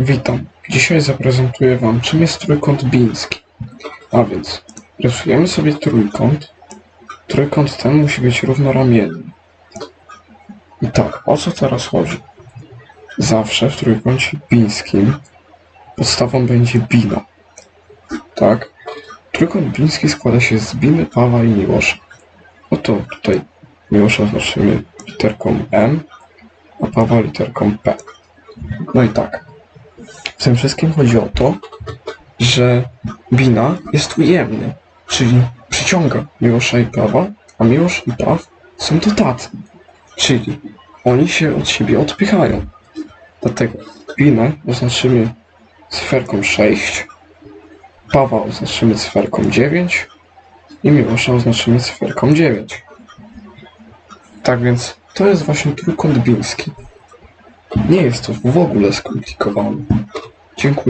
Witam. Dzisiaj zaprezentuję Wam, czym jest trójkąt biński. A więc, rysujemy sobie trójkąt. Trójkąt ten musi być równoramienny. I tak, o co teraz chodzi? Zawsze w trójkącie bińskim podstawą będzie bina. Tak? Trójkąt biński składa się z Biny, Pawła i Miłosza. Oto tutaj Miłosza oznaczymy literką M, a Pawła literką P. No i tak. W tym wszystkim chodzi o to, że Bina jest ujemny, czyli przyciąga Miłosza i Pawła, a Miłosz i Paw są dodatni, czyli oni się od siebie odpychają. Dlatego Binę oznaczymy cyferką 6, Pawła oznaczymy cyferką 9 i Miłosza oznaczymy cyferką 9. Tak więc to jest właśnie trójkąt biński. Nie jest to w ogóle skomplikowane. Dziękuję.